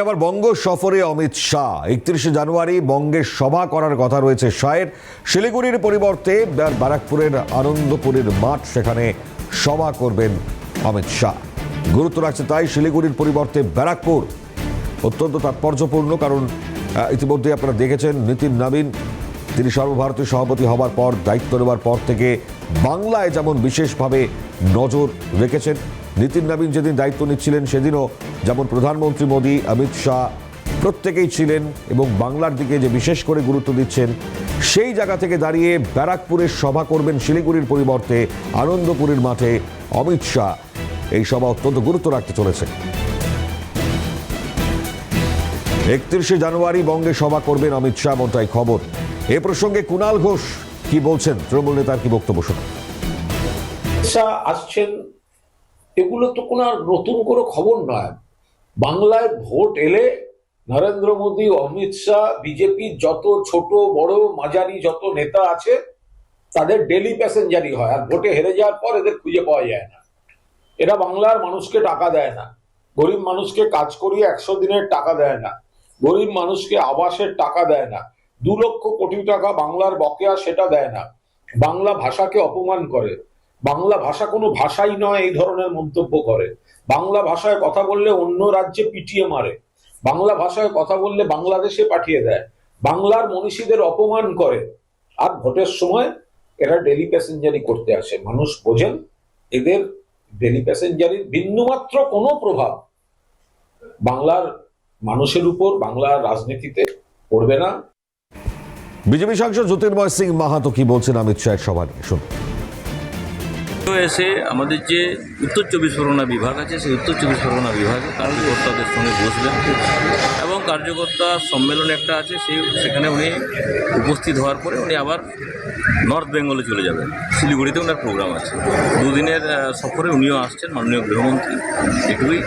আবার বঙ্গ সফরে অমিত শাহ। একত্রিশে জানুয়ারি বঙ্গের সভা করার কথা রয়েছে শাহের। শিলিগুড়ির পরিবর্তে বার- ব্যারাকপুরের আনন্দপুরের মাঠ, সেখানে সভা করবেন অমিত শাহ। গুরুত্ব রাখছে তাই শিলিগুড়ির পরিবর্তে ব্যারাকপুর। অত্যন্ত তাৎপর্যপূর্ণ কারণ ইতিমধ্যে আপনারা দেখেছেন নীতিন নবীন। তিনি সর্বভারতীয় সভাপতি হবার পর, দায়িত্ব নেওয়ার পর থেকে বাংলায় যেমন বিশেষভাবে নজর রেখেছেন নীতিন নবীন যেদিন দায়িত্ব নিচ্ছিলেন, সেদিনও যেমন প্রধানমন্ত্রী মোদী, অমিত শাহ প্রত্যেকেই ছিলেন এবং বাংলার দিকে যে বিশেষ করে গুরুত্ব দিচ্ছেন, সেই জায়গা থেকে দাঁড়িয়ে ব্যারাকপুরের সভা করবেন শিলিগুড়ির পরিবর্তে আনন্দপুরের মাঠে অমিত শাহ। এই সভা অত্যন্ত গুরুত্ব রাখতে চলেছে। একত্রিশে জানুয়ারি বঙ্গে সভা করবেন অমিত শাহ এমনটাই খবর। এ প্রসঙ্গে কুণাল ঘোষ কি বলছেন? তৃণমূল নেতার কি বক্তব্য শোনা আসছেন এগুলো তো কোনো নতুন কোনো খবর নয়। বাংলায় ভোট এলে নরেন্দ্র মোদী, অমিত শাহ, বিজেপি যত ছোট, বড়, মাঝারি যত নেতা আছে, তাদের ডেলি প্যাসেঞ্জারই হয়। আর ভোটে হেরে যাওয়ার পর এদের খুঁজে পাওয়া যায় না। এরা বাংলার মানুষকে টাকা দেয় না। গরিব মানুষকে কাজ করিয়ে একশো দিনের টাকা দেয় না। গরিব মানুষকে আবাসের টাকা দেয় না। দু লক্ষ কোটি টাকা বাংলার বকেয়া সেটা দেয় না। বাংলা ভাষাকে অপমান করে। বাংলা ভাষা কোনো ভাষাই নয় এই ধরনের মন্তব্য করে। বাংলা ভাষায় কথা বললে অন্য রাজ্যে পিটিয়ে মারে। বাংলা ভাষায় কথা বললে বাংলাদেশে পাঠিয়ে দেয়। বাংলার মনীষীদের অপমান করে। আর ভোটের সময় এরা ডেলি প্যাসেঞ্জারি করতে আসে। মানুষ বোঝেন, এদের ডেলি প্যাসেঞ্জারির বিন্দুমাত্র কোনো প্রভাব বাংলার মানুষের উপর, বাংলার রাজনীতিতে পড়বে না। বিজেপি সাংসদ জ্যোতির্ময় সিং মাহাতো কি বলছেন? অমিত শাহের সভা নিয়ে। শুনুন। এসে আমাদের যে উত্তর চব্বিশ পরগনা বিভাগ আছে, সেই উত্তর চব্বিশ পরগনা বিভাগে কার্যকর্তাদের সঙ্গে বসবেন এবং কার্যকর্তা সম্মেলন একটা আছে, সেই সেখানে উনি উপস্থিত হওয়ার পরে উনি আবার নর্থ বেঙ্গলে চলে যাবেন। শিলিগুড়িতে ওনার প্রোগ্রাম আছে। দুদিনের সফরে উনিও আসছেন, মাননীয় গৃহমন্ত্রী এটুকুই